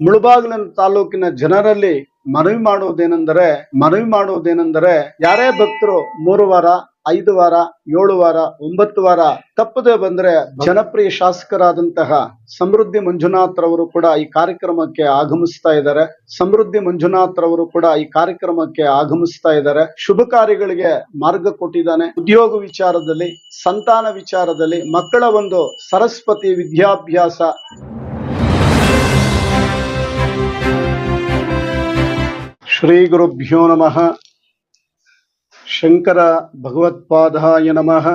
ಮುಳಬಾಗಿಲಿನ ತಾಲೂಕಿನ ಜನರಲ್ಲಿ ಮನವಿ ಮಾಡುವುದೇನೆಂದರೆ ಮನವಿ ಮಾಡುವುದೇನೆಂದರೆ ಯಾರೇ ಭಕ್ತರು ಮೂರು ವಾರ, ಐದು ವಾರ, ಏಳು ವಾರ, ಒಂಬತ್ತು ವಾರ ತಪ್ಪದೆ ಬಂದ್ರೆ ಜನಪ್ರಿಯ ಶಾಸಕರಾದಂತಹ ಸಮೃದ್ಧಿ ಮಂಜುನಾಥ್ ರವರು ಕೂಡ ಈ ಕಾರ್ಯಕ್ರಮಕ್ಕೆ ಆಗಮಿಸ್ತಾ ಇದ್ದಾರೆ. ಸಮೃದ್ಧಿ ಮಂಜುನಾಥ್ ರವರು ಕೂಡ ಈ ಕಾರ್ಯಕ್ರಮಕ್ಕೆ ಆಗಮಿಸ್ತಾ ಇದ್ದಾರೆ. ಶುಭ ಕಾರ್ಯಗಳಿಗೆ ಮಾರ್ಗ ಕೊಟ್ಟಿದ್ದಾನೆ. ಉದ್ಯೋಗ ವಿಚಾರದಲ್ಲಿ, ಸಂತಾನ ವಿಚಾರದಲ್ಲಿ ಮಕ್ಕಳ ಒಂದು ಸರಸ್ವತಿ ವಿದ್ಯಾಭ್ಯಾಸ ಶ್ರೀ ಗುರುಭ್ಯೋ ನಮಃ ಶಂಕರ ಭಗವತ್ಪಾದಾಯ ನಮಃ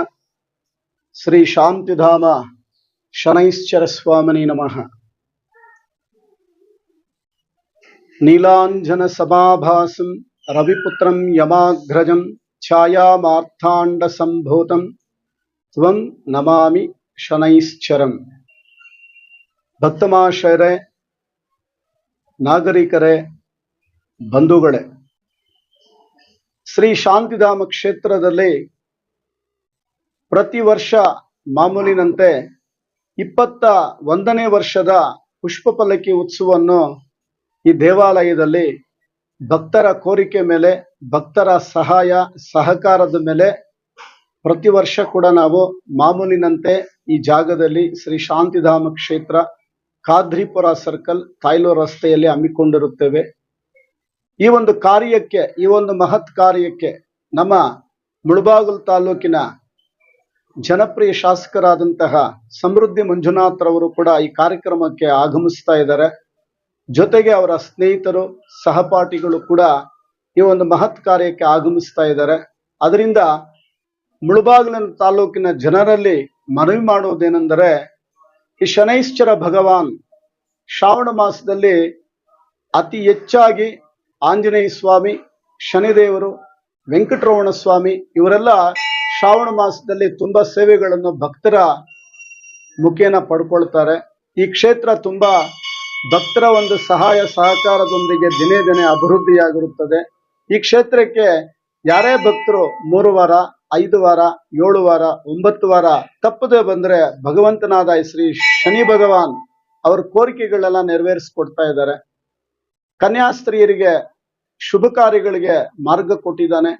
ಶ್ರೀ ಶಾಂತಿಧಾಮ ಶನೈಶ್ಚರ ಸ್ವಾಮಿನಿ ನಮಃ ನೀಲಾಂಜನ ಸಮಾಭಾಸಂ ರವಿಪುತ್ರಂ ಯಮಾಗ್ರಜಂ ಛಾಯಾಮಾರ್ಥಾಂಡ ಸಂಭೂತಂ ತ್ವಂ ನಮಾಮಿ ಶನೈಶ್ಚರಂ ಭಕ್ತಮಾಶಯರೇ ನಾಗರಿಕರೇ ಬಂಧುಗಳೇ, ಶ್ರೀ ಶಾಂತಿಧಾಮ ಕ್ಷೇತ್ರದಲ್ಲಿ ಪ್ರತಿ ವರ್ಷ ಮಾಮೂಲಿನಂತೆ ಇಪ್ಪತ್ತ ಒಂದನೇ ವರ್ಷದ ಪುಷ್ಪ ಪಲ್ಲಕ್ಕಿ ಉತ್ಸವವನ್ನು ಈ ದೇವಾಲಯದಲ್ಲಿ ಭಕ್ತರ ಕೋರಿಕೆ ಮೇಲೆ, ಭಕ್ತರ ಸಹಾಯ, ಸಹಕಾರದ ಮೇಲೆ ಪ್ರತಿ ವರ್ಷ ಕೂಡ ನಾವು ಮಾಮೂಲಿನಂತೆ ಈ ಜಾಗದಲ್ಲಿ ಶ್ರೀ ಶಾಂತಿಧಾಮ ಕ್ಷೇತ್ರ, ಖಾದ್ರಿಪುರ ಸರ್ಕಲ್ ತಾಯ್ಲೋ ರಸ್ತೆಯಲ್ಲಿ ಹಮ್ಮಿಕೊಂಡಿರುತ್ತೇವೆ. ಈ ಒಂದು ಕಾರ್ಯಕ್ಕೆ, ಈ ಒಂದು ಮಹತ್ ಕಾರ್ಯಕ್ಕೆ ನಮ್ಮ ಮುಳಬಾಗಿಲು ತಾಲೂಕಿನ ಜನಪ್ರಿಯ ಶಾಸಕರಾದಂತಹ ಸಮೃದ್ಧಿ ಮಂಜುನಾಥ್ ರವರು ಕೂಡ ಈ ಕಾರ್ಯಕ್ರಮಕ್ಕೆ ಆಗಮಿಸ್ತಾ ಇದ್ದಾರೆ. ಜೊತೆಗೆ ಅವರ ಸ್ನೇಹಿತರು, ಸಹಪಾಠಿಗಳು ಕೂಡ ಈ ಒಂದು ಮಹತ್ ಕಾರ್ಯಕ್ಕೆ ಆಗಮಿಸ್ತಾ ಇದ್ದಾರೆ. ಅದರಿಂದ ಮುಳಬಾಗಿಲಿನ ತಾಲೂಕಿನ ಜನರಲ್ಲಿ ಮನವಿ ಮಾಡುವುದೇನೆಂದರೆ, ಈ ಶನೈಶ್ಚರ ಭಗವಾನ್ ಶ್ರಾವಣ ಮಾಸದಲ್ಲಿ ಅತಿ ಹೆಚ್ಚಾಗಿ ಆಂಜನೇಯ ಸ್ವಾಮಿ, ಶನಿದೇವರು, ವೆಂಕಟರಮಣ ಸ್ವಾಮಿ ಇವರೆಲ್ಲ ಶ್ರಾವಣ ಮಾಸದಲ್ಲಿ ತುಂಬಾ ಸೇವೆಗಳನ್ನು ಭಕ್ತರ ಮುಖೇನ ಪಡ್ಕೊಳ್ತಾರೆ. ಈ ಕ್ಷೇತ್ರ ತುಂಬಾ ಭಕ್ತರ ಒಂದು ಸಹಾಯ ಸಹಕಾರದೊಂದಿಗೆ ದಿನೇ ದಿನೇ ಅಭಿವೃದ್ಧಿಯಾಗಿರುತ್ತದೆ. ಈ ಕ್ಷೇತ್ರಕ್ಕೆ ಯಾರೇ ಭಕ್ತರು ಮೂರು ವಾರ, ಐದು ವಾರ, ಏಳು ವಾರ, ಒಂಬತ್ತು ವಾರ ತಪ್ಪದೆ ಬಂದ್ರೆ ಭಗವಂತನಾದ ಶ್ರೀ ಶನಿ ಭಗವಾನ್ ಅವ್ರ ಕೋರಿಕೆಗಳೆಲ್ಲ ನೆರವೇರಿಸ್ಕೊಡ್ತಾ ಇದ್ದಾರೆ. ಕನ್ಯಾಸ್ತ್ರೀಯರಿಗೆ ಶುಭ ಕಾರ್ಯಗಳಿಗೆ ಮಾರ್ಗ ಕೊಟ್ಟಿದ್ದಾನೆ.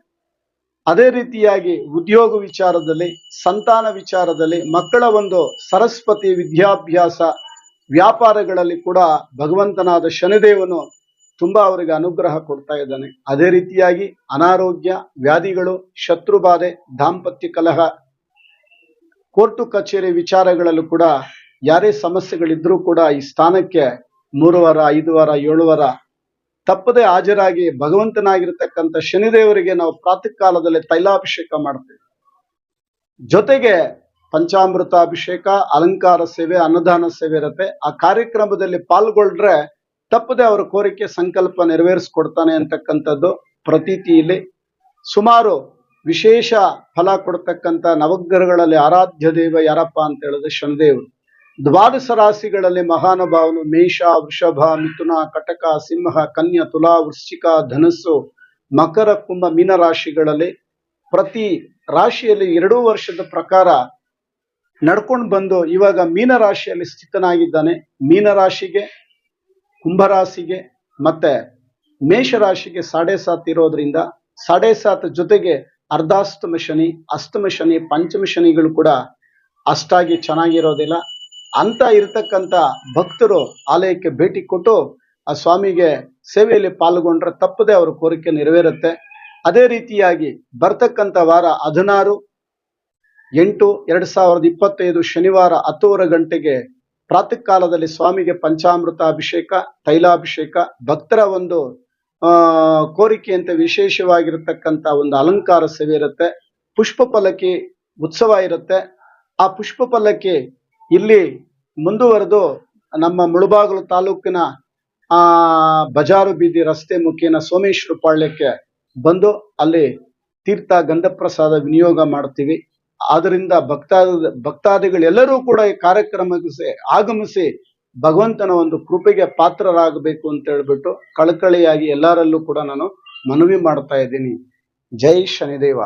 ಅದೇ ರೀತಿಯಾಗಿ ಉದ್ಯೋಗ ವಿಚಾರದಲ್ಲಿ, ಸಂತಾನ ವಿಚಾರದಲ್ಲಿ ಮಕ್ಕಳ ಒಂದು ಸರಸ್ವತಿ ವಿದ್ಯಾಭ್ಯಾಸ ವ್ಯಾಪಾರಗಳಲ್ಲಿ ಕೂಡ ಭಗವಂತನಾದ ಶನಿದೇವನು ತುಂಬಾ ಅವರಿಗೆ ಅನುಗ್ರಹ ಕೊಡ್ತಾ ಇದ್ದಾನೆ. ಅದೇ ರೀತಿಯಾಗಿ ಅನಾರೋಗ್ಯ, ವ್ಯಾಧಿಗಳು, ಶತ್ರುಬಾಧೆ, ದಾಂಪತ್ಯ ಕಲಹ, ಕೋರ್ಟು ಕಚೇರಿ ವಿಚಾರಗಳಲ್ಲೂ ಕೂಡ ಯಾರೇ ಸಮಸ್ಯೆಗಳಿದ್ರೂ ಕೂಡ ಈ ಸ್ಥಾನಕ್ಕೆ ಮೂರು ವಾರ ಐದು ವಾರ ಏಳು ವಾರ ತಪ್ಪದೆ ಹಾಜರಾಗಿ ಭಗವಂತನಾಗಿರ್ತಕ್ಕಂಥ ಶನಿದೇವರಿಗೆ ನಾವು ಪ್ರಾತಃ ಕಾಲದಲ್ಲಿ ತೈಲಾಭಿಷೇಕ ಮಾಡ್ತೇವೆ. ಜೊತೆಗೆ ಪಂಚಾಮೃತ ಅಭಿಷೇಕ ಅಲಂಕಾರ ಸೇವೆ, ಅನ್ನದಾನ ಸೇವೆ ಇರುತ್ತೆ. ಆ ಕಾರ್ಯಕ್ರಮದಲ್ಲಿ ಪಾಲ್ಗೊಳ್ರೆ ತಪ್ಪದೆ ಅವರ ಕೋರಿಕೆ ಸಂಕಲ್ಪ ನೆರವೇರಿಸ್ಕೊಡ್ತಾನೆ ಅಂತಕ್ಕಂಥದ್ದು ಪ್ರತೀತಿ ಇಲ್ಲಿ ಸುಮಾರು ವಿಶೇಷ ಫಲ ಕೊಡ್ತಕ್ಕಂಥ ನವಗ್ರಹಗಳಲ್ಲಿ ಆರಾಧ್ಯ ದೇವ ಯಾರಪ್ಪ ಅಂತ ಹೇಳಿದ್ರೆ ಶನಿದೇವರು. ದ್ವಾದಶ ರಾಶಿಗಳಲ್ಲಿ ಮಹಾನುಭಾವನು ಮೇಷ, ವೃಷಭ, ಮಿಥುನ, ಕಟಕ, ಸಿಂಹ, ಕನ್ಯಾ, ತುಲಾ, ವೃಶ್ಚಿಕ, ಧನಸ್ಸು, ಮಕರ, ಕುಂಭ ಮೀನ ರಾಶಿಗಳಲ್ಲಿ ಪ್ರತಿ ರಾಶಿಯಲ್ಲಿ ಎರಡೂ ವರ್ಷದ ಪ್ರಕಾರ ನಡ್ಕೊಂಡು ಬಂದು ಇವಾಗ ಮೀನ ರಾಶಿಯಲ್ಲಿ ಸ್ಥಿತನಾಗಿದ್ದಾನೆ. ಮೀನ ರಾಶಿಗೆ ಕುಂಭರಾಶಿಗೆ ಮತ್ತೆ ಮೇಷರಾಶಿಗೆ ಸಾಡೆ ಸಾತ್ ಇರೋದ್ರಿಂದ ಸಾಡೆ ಸಾತ್ ಜೊತೆಗೆ ಅರ್ಧಾಷ್ಟಮ ಶನಿ ಅಷ್ಟಮ ಶನಿ ಪಂಚಮ ಶನಿಗಳು ಕೂಡ ಅಷ್ಟಾಗಿ ಚೆನ್ನಾಗಿರೋದಿಲ್ಲ. ಅಂತ ಇರತಕ್ಕಂತ ಭಕ್ತರು ಆಲಯಕ್ಕೆ ಭೇಟಿ ಕೊಟ್ಟು ಆ ಸ್ವಾಮಿಗೆ ಸೇವೆಯಲ್ಲಿ ಪಾಲ್ಗೊಂಡ್ರೆ ತಪ್ಪದೆ ಅವರ ಕೋರಿಕೆ ನೆರವೇರುತ್ತೆ. ಅದೇ ರೀತಿಯಾಗಿ ಬರ್ತಕ್ಕಂಥ ವಾರ ಹದಿನಾರು, ಎಂಟು, ಎರಡ್ ಸಾವಿರದ ಇಪ್ಪತ್ತೈದು ಶನಿವಾರ ಹತ್ತುವರೆ ಗಂಟೆಗೆ ಪ್ರಾತಃ ಕಾಲದಲ್ಲಿ ಸ್ವಾಮಿಗೆ ಪಂಚಾಮೃತ ಅಭಿಷೇಕ, ತೈಲಾಭಿಷೇಕ, ಭಕ್ತರ ಒಂದು ಕೋರಿಕೆಯಂತೆ ವಿಶೇಷವಾಗಿರತಕ್ಕಂತ ಒಂದು ಅಲಂಕಾರ ಸೇವೆ ಇರುತ್ತೆ. ಪುಷ್ಪ ಉತ್ಸವ ಇರುತ್ತೆ. ಆ ಪುಷ್ಪ ಇಲ್ಲಿ ಮುಂದುವರೆದು ನಮ್ಮ ಮುಳುಬಾಗಲು ತಾಲೂಕಿನ, ಆ, ಬಜಾರು ಬೀದಿ ರಸ್ತೆ ಮುಖೇನ ಸೋಮೇಶ್ವರ ಪಾಳ್ಯಕ್ಕೆ ಬಂದು ಅಲ್ಲಿ ತೀರ್ಥ ಗಂಧಪ್ರಸಾದ ವಿನಿಯೋಗ ಮಾಡ್ತೀವಿ. ಆದ್ರಿಂದ ಭಕ್ತಾದ, ಭಕ್ತಾದಿಗಳೆಲ್ಲರೂ ಕೂಡ ಈ ಕಾರ್ಯಕ್ರಮಕ್ಕೆ ಆಗಮಿಸಿ ಭಗವಂತನ ಒಂದು ಕೃಪೆಗೆ ಪಾತ್ರರಾಗಬೇಕು ಅಂತ ಹೇಳ್ಬಿಟ್ಟು ಕಳಕಳಿಯಾಗಿ ಎಲ್ಲರಲ್ಲೂ ಕೂಡ ನಾನು ಮನವಿ ಮಾಡ್ತಾ ಇದ್ದೀನಿ. ಜೈ ಶನಿದೇವ.